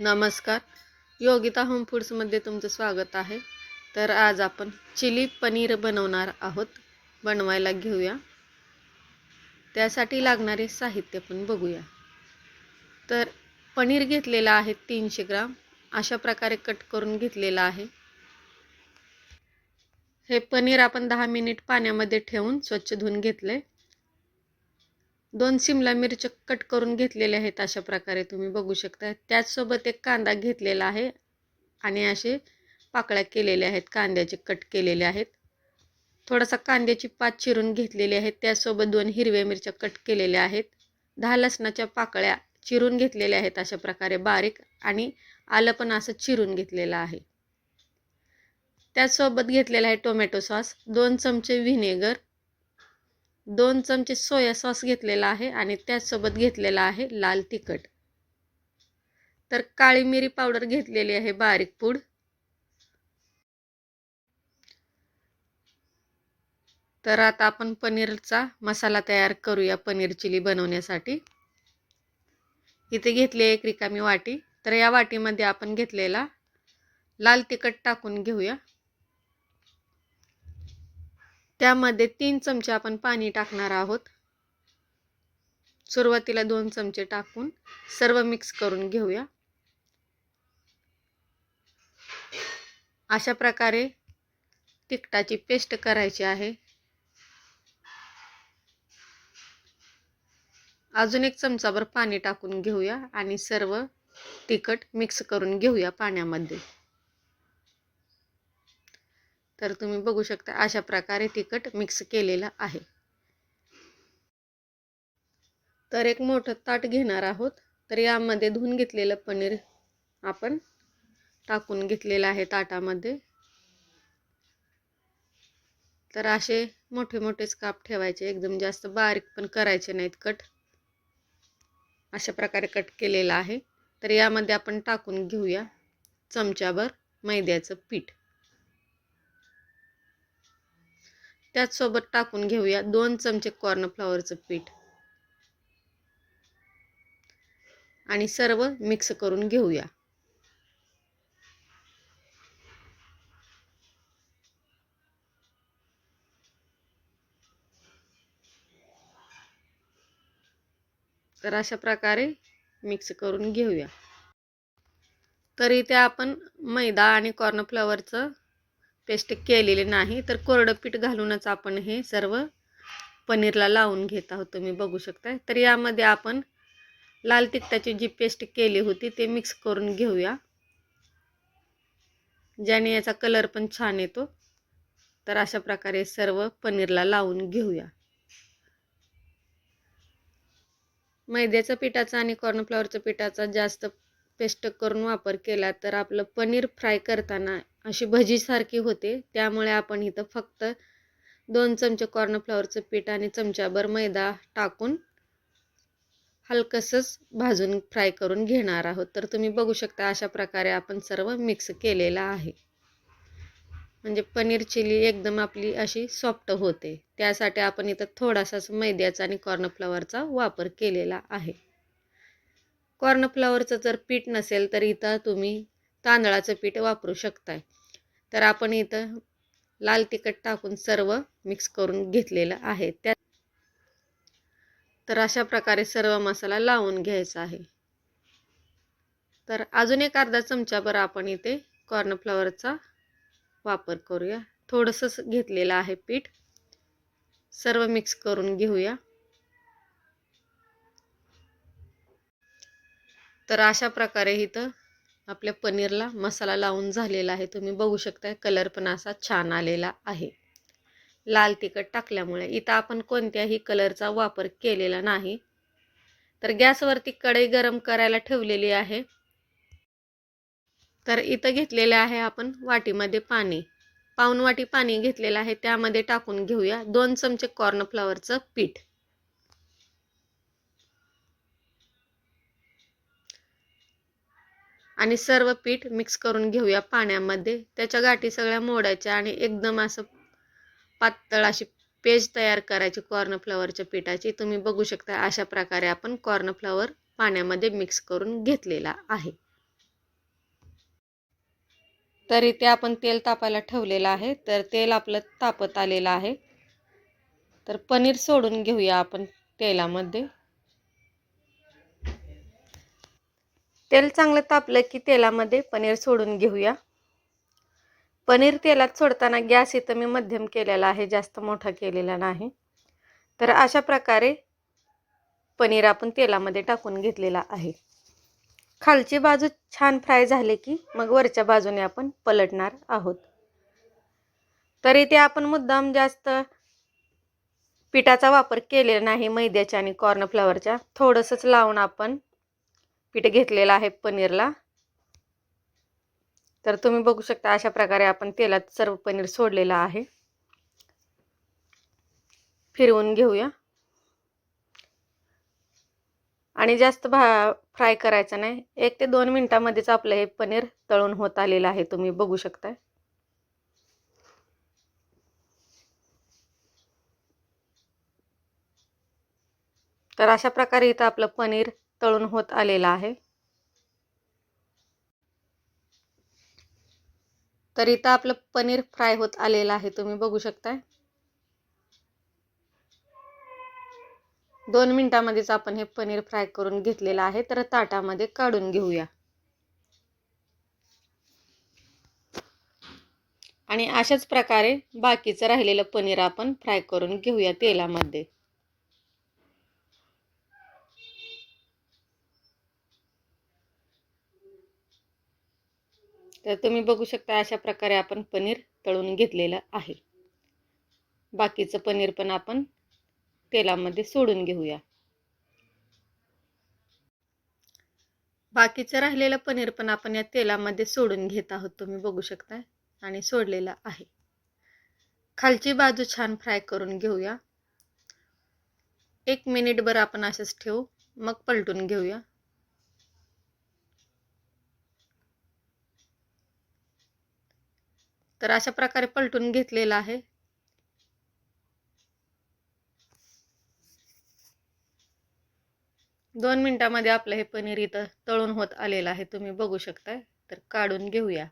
नमस्कार. योगिता होम फूड्समध्ये तुमचं स्वागत आहे. तर आज आपण चिली पनीर बनवणार आहोत. बनवायला घेऊया. त्यासाठी लागणारे साहित्य पण बघूया. तर पनीर घेतलेलं आहे तीनशे ग्राम. अशा प्रकारे कट करून घेतलेलं आहे. हे पनीर आपण दहा मिनिट पाण्यामध्ये ठेवून स्वच्छ धुवून घेतले दोन शिमला मिरच्या कट करून घेतलेले आहेत अशा प्रकारे तुम्ही बघू शकता. त्याचसोबत एक कांदा घेतलेला आहे आणि असे पाकळ्या केलेल्या आहेत कांद्याचे कट केलेले आहेत. थोडासा कांद्याची पात चिरून घेतलेली आहेत त्यासोबत दोन हिरव्या मिरच्या कट केलेल्या आहेत. दहा लसणाच्या पाकळ्या चिरून घेतलेल्या आहेत अशा प्रकारे बारीक आणि आलं पण असं चिरून घेतलेलं आहे. त्याचसोबत घेतलेला आहे टोमॅटो सॉस दोन चमचे व्हिनेगर दोन चमचे सोया सॉस घेतलेला आहे आणि त्याचसोबत घेतलेला आहे लाल तिखट. तर काळी मिरी पावडर घेतलेली आहे बारीक पूड. तर आता आपण पनीरचा मसाला तयार करूया पनीर चिली बनवण्यासाठी. इथे घेतली एक रिकामी वाटी. तर या वाटीमध्ये आपण घेतलेला लाल तिखट टाकून घेऊया. त्यामध्ये तीन चमचे आपण पाणी टाकणार आहोत. सुरुवातीला दोन चमचे टाकून सर्व मिक्स करून घेऊया. अशा प्रकारे तिखटाची पेस्ट करायची आहे. अजून एक चमचाभर पाणी टाकून घेऊया आणि सर्व तिखट मिक्स करून घेऊया पाण्यामध्ये. तर तुम्ही बघू शकता अशा प्रकारे तिखट मिक्स केलेलं आहे. तर एक मोठं ताट घेणार आहोत. तर यामध्ये धुवून घेतलेलं पनीर आपण टाकून घेतलेलं आहे ताटामध्ये. तर असे मोठे मोठेच काप ठेवायचे. एकदम जास्त बारीक पण करायचे नाहीत कट. अशा प्रकारे कट केलेला आहे. तर यामध्ये आपण टाकून घेऊया चमच्याभर मैद्याचं पीठ. त्याचसोबत टाकून घेऊया दोन चमचे कॉर्नफ्लॉवरचं पीठ. आणि सर्व मिक्स करून घेऊया. तर अशा प्रकारे मिक्स करून घेऊया. तर इथे आपण मैदा आणि कॉर्नफ्लॉवरचं पेस्ट केलेले नाही तर कोरडं पीठ घालूनच आपण हे सर्व पनीरला लावून घेत आहोत. तुम्ही बघू शकता तर यामध्ये आपण लाल तिखटाची जी पेस्ट केली होती ते मिक्स करून घेऊया. ज्याने याचा कलर पण छान येतो. तर अशा प्रकारे सर्व पनीरला लावून घेऊया. मैद्याचं पिठाचा आणि कॉर्नफ्लॉवरच्या पिठाचा जास्त पेस्ट करून वापर केला तर आपलं पनीर फ्राय करताना अशी भजीसारखी होते. त्यामुळे आपण इथं फक्त दोन चमचे कॉर्नफ्लॉवरचं पीठ आणि चमच्याभर मैदा टाकून हलकसंच भाजून फ्राय करून घेणार आहोत. तर तुम्ही बघू शकता अशा प्रकारे आपण सर्व मिक्स केलेलं आहे. म्हणजे पनीर चिली एकदम आपली अशी सॉफ्ट होते. त्यासाठी आपण इथं थोडासाच मैद्याचा आणि कॉर्नफ्लॉवरचा वापर केलेला आहे. कॉर्नफ्लॉवरचं जर पीठ नसेल तर इथं तुम्ही तांदळाचं पीठ वापरू शकताय. तर आपण इथं लाल तिखट टाकून सर्व मिक्स करून घेतलेलं आहे. त्या तर अशा प्रकारे सर्व मसाला लावून घ्यायचा आहे. तर अजून एक अर्धा चमचाभर आपण इथे कॉर्नफ्लॉवरचा वापर करूया. थोडंसंच घेतलेलं आहे पीठ. सर्व मिक्स करून घेऊया. तर अशा प्रकारे इथं आपल्या पनीरला मसाला लावून झालेला आहे. तुम्ही बघू शकता कलर पण असा छान आलेला आहे. लाल तिखट टाकल्यामुळे इथं आपण कोणत्याही कलरचा वापर केलेला नाही. तर गॅसवरती कढई गरम करायला ठेवलेली आहे. तर इथं घेतलेले आहे आपण वाटीमध्ये पाणी. पाऊन वाटी पाणी घेतलेलं आहे त्यामध्ये टाकून घेऊया. दोन चमचे कॉर्नफ्लॉवरचं पीठ. आणि सर्व पीठ मिक्स करून घेऊया पाण्यामध्ये. त्याच्या गाठी सगळ्या मोडायच्या आणि एकदम असं पातळ अशी पेज तयार करायची कॉर्नफ्लॉवरच्या पिठाची. तुम्ही बघू शकता अशा प्रकारे आपण कॉर्नफ्लॉवर पाण्यामध्ये मिक्स करून घेतलेला आहे. तर इथे आपण तेल तापायला ठेवलेलं आहे. तर तेल आपलं तापत आलेलं आहे. तर पनीर सोडून घेऊया आपण तेलामध्ये. तेल चांगलं तापलं की तेलामध्ये पनीर सोडून घेऊया. पनीर तेलात सोडताना गॅस इथं मी मध्यम केलेला आहे जास्त मोठा केलेला नाही. तर अशा प्रकारे पनीर आपण तेलामध्ये टाकून घेतलेला आहे. खालची बाजू छान फ्राय झाले की मग वरच्या बाजूने आपण पलटणार आहोत. तर इथे आपण मुद्दाम जास्त पिठाचा वापर केलेला नाही मैद्याच्या आणि कॉर्नफ्लॉवरच्या थोडंसंच लावून आपण पीठ घेतलेलं आहे पनीरला. तर तुम्ही बघू शकता अशा प्रकारे आपण तेलात सर्व पनीर सोडलेलं आहे. फिरवून घेऊया. आणि जास्त भा फ्राय करायचं नाही. एक ते दोन मिनटामध्येच आपलं हे पनीर तळून होत आलेलं आहे. तुम्ही बघू शकताय. तर अशा प्रकारे इथं आपलं पनीर तळून होत आलेलं आहे. तर इथं आपलं पनीर फ्राय होत आलेलं आहे. तुम्ही बघू शकताय. दोन मिनटामध्येच आपण हे पनीर फ्राय करून घेतलेलं आहे. तर ताटामध्ये काढून घेऊया. आणि अशाच प्रकारे बाकीचं राहिलेलं पनीर आपण फ्राय करून घेऊया तेलामध्ये. तर तुम्ही बघू शकता अशा प्रकारे आपण पनीर तळून घेतलेलं आहे. बाकीचं पनीर पण आपण तेलामध्ये सोडून घेऊया. बाकीचं राहिलेलं पनीर पण आपण या तेलामध्ये सोडून घेत आहोत तुम्ही बघू शकताय आणि सोडलेलं आहे. खालची बाजू छान फ्राय करून घेऊया. एक मिनिटभर आपण असंच ठेवू मग पलटून घेऊया. तर अशा प्रकारे पलटून घेतलेलं आहे. दोन मिनटामध्ये आपलं हे पनीर इथं तळून होत आलेलं आहे. तुम्ही बघू शकताय. तर काढून घेऊया.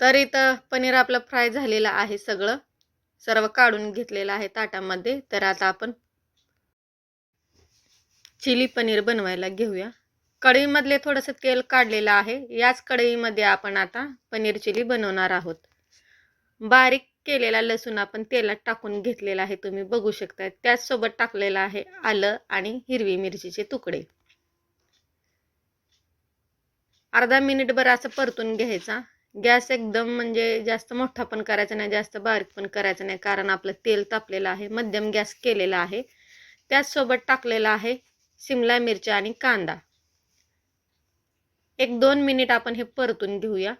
तर इथं पनीर आपलं फ्राय झालेलं आहे सगळं. सर्व काढून घेतलेलं आहे ताटामध्ये. तर आता आपण चिली पनीर बनवायला घेऊया. कढईमधले थोडंसं तेल काढलेलं आहे. याच कढईमध्ये आपण आता पनीर चिली बनवणार आहोत. बारीक केलेला लसूण आपण तेलात टाकून घेतलेला आहे. तुम्ही बघू शकता त्याचसोबत टाकलेलं आहे आलं आणि हिरवी मिरचीचे तुकडे. अर्धा मिनिटभर असं परतून घ्यायचा. गॅस एकदम म्हणजे जास्त मोठा पण करायचा नाही जास्त बारीक पण करायचा नाही कारण आपलं तेल तापलेलं आहे मध्यम गॅस केलेला आहे. त्याचसोबत टाकलेला आहे शिमला मिरच्या आणि कांदा. एक दोन मिनिट आपण हे परतून घेऊया.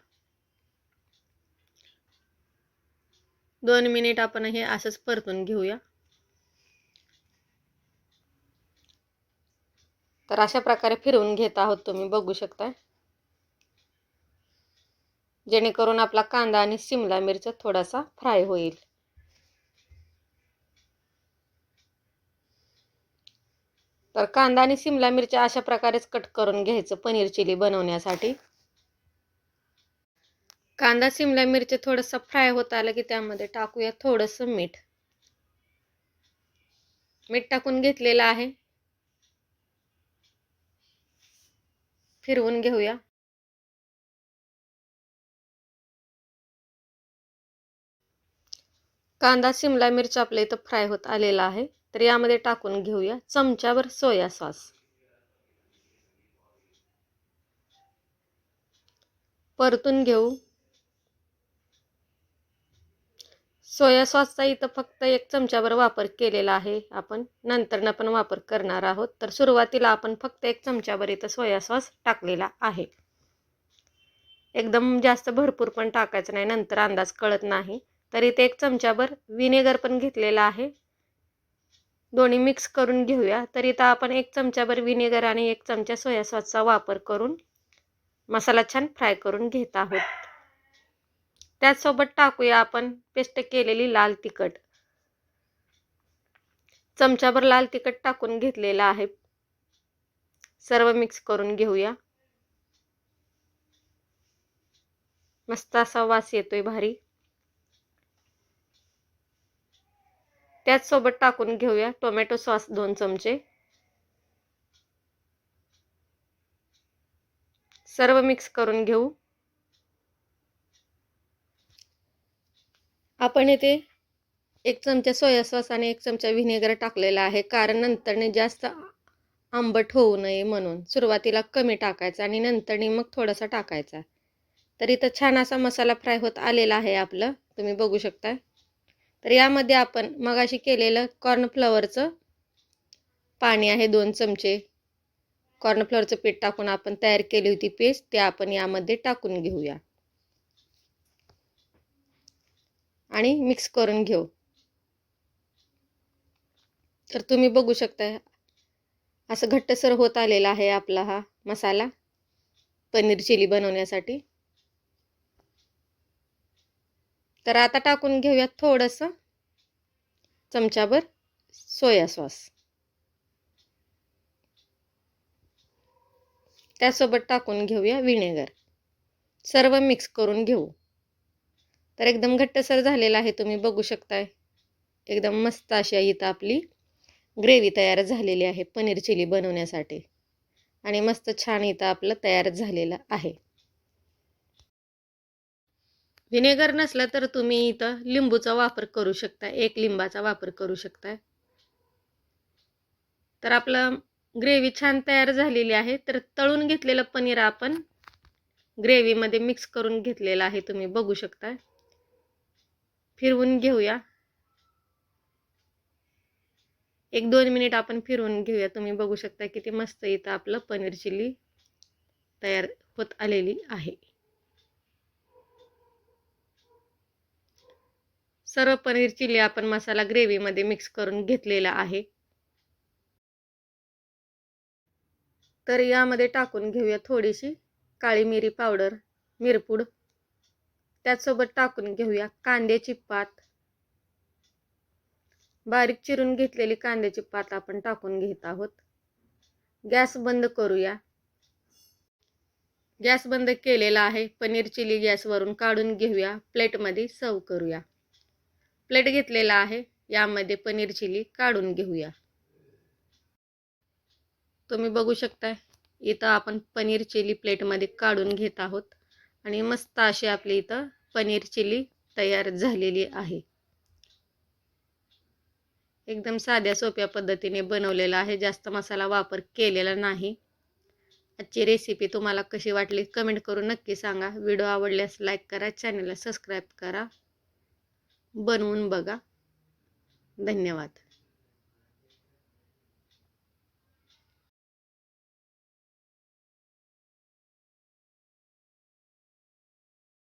दोन मिनिट आपण हे असंच परतून घेऊया. तर अशा प्रकारे फिरवून घेत आहोत तुम्ही बघू शकता जेणेकरून आपला कांदा आणि शिमला मिरच थोडासा फ्राय होईल. तर कांदा आणि शिमला मिरच्या अशा प्रकारेच कट करून घ्यायचं पनीर चिली बनवण्यासाठी. कांदा शिमला मिरची थोडंसं फ्राय होत आलं की त्यामध्ये टाकूया थोडंसं मीठ. मीठ टाकून घेतलेलं आहे. फिरवून घेऊया. कांदा शिमला मिरची आपल्या इथं फ्राय होत आलेला आहे. तर यामध्ये टाकून घेऊया चमच्यावर सोया सॉस. परतून घेऊ. सोया सॉसचा इथं फक्त एक चमच्यावर वापर केलेला आहे आपण. नंतरनं पण वापर करणार आहोत. तर सुरुवातीला आपण फक्त एक चमच्यावर इथं सोया सॉस टाकलेला आहे. एकदम जास्त भरपूर पण टाकायचं नाही. नंतर अंदाज कळत नाही. तर इथे एक चमच्याभर विनेगर पण घेतलेला आहे. दोन्ही मिक्स करून घेऊया. तर इथं आपण एक चमच्याभर विनेगर आणि एक चमचा सोया सॉसचा वापर करून मसाला छान फ्राय करून घेत आहोत. त्याचसोबत टाकूया आपण पेस्ट केलेली लाल तिखट. चमच्याभर लाल तिखट टाकून घेतलेलं आहे. सर्व मिक्स करून घेऊया. मस्त असा वास येतोय भारी. त्याचसोबत टाकून घेऊया टोमॅटो सॉस दोन चमचे. सर्व मिक्स करून घेऊ. आपण येथे एक चमचा सोया सॉस आणि एक चमचा व्हिनेगर टाकलेला आहे. कारण नंतरने जास्त आंबट होऊ नये म्हणून सुरुवातीला कमी टाकायचा आणि नंतरने मग थोडासा टाकायचा. तर इथं छान असा मसाला फ्राय होत आलेला आहे आपलं. तुम्ही बघू शकता तर यामध्ये आपण मगाशी केलेलं कॉर्नफ्लॉवरचं पाणी आहे दोन चमचे. कॉर्नफ्लॉवरचं पीठ टाकून आपण तयार केली होती पेस्ट ते आपण यामध्ये टाकून घेऊया. आणि मिक्स करून घेऊ. तर तुम्ही बघू शकता असं घट्टसर होत आलेला आहे आपला हा मसाला पनीर चिली बनवण्यासाठी. तर आता टाकून घेऊयात थोडंसं. चमचाभर सोया सॉस. त्यासोबत टाकून घेऊया विनेगर. सर्व मिक्स करून घेऊ. तर एकदम घट्टसर झालेला आहे तुम्ही बघू शकताय. एकदम मस्त अशी इथं आपली. ग्रेव्ही तयार झालेली आहे पनीर चिली बनवण्यासाठी. आणि मस्त छान इथं आपलं तयार झालेलं आहे. व्हिनेगर नसलं तर तुम्ही इथं लिंबूचा वापर करू शकता एक लिंबाचा वापर करू शकता. तर आपलं ग्रेव्ही छान तयार झालेली आहे. तर तळून घेतलेलं पनीर आपण ग्रेव्हीमध्ये मिक्स करून घेतलेलं आहे तुम्ही बघू शकता. फिरवून घेऊया. एक दोन मिनिट आपण फिरवून घेऊया. तुम्ही बघू शकता किती मस्त इथं आपलं पनीर चिल्ली तयार होत आलेली आहे. सर्व पनीर चिली आपण मसाला ग्रेव्हीमध्ये मिक्स करून घेतलेला आहे. तर यामध्ये टाकून घेऊया थोडीशी काळी मिरी पावडर मिरपूड. त्याचसोबत टाकून घेऊया कांद्याची पात. बारीक चिरून घेतलेली कांद्याची पात आपण टाकून घेत आहोत. गॅस बंद करूया. गॅस बंद केलेला आहे. पनीर चिली गॅसवरून काढून घेऊया. प्लेटमध्ये सर्व करूया. प्लेट घेतलेला आहे. यामध्ये पनीर चिली काढून घेऊया. तुम्ही बघू शकता इथं आपण पनीर चिली प्लेटमध्ये काढून घेत आहोत. आणि मस्त अशी आपली इथं पनीर चिली तयार झालेली आहे. एकदम साध्या सोप्या पद्धतीने बनवलेला आहे. जास्त मसाला वापर केलेला नाही. आजची रेसिपी तुम्हाला कशी वाटली? कमेंट करून नक्की सांगा. व्हिडिओ आवडल्यास लाईक करा. चॅनलला सबस्क्राईब करा. बनवून बघा. धन्यवाद.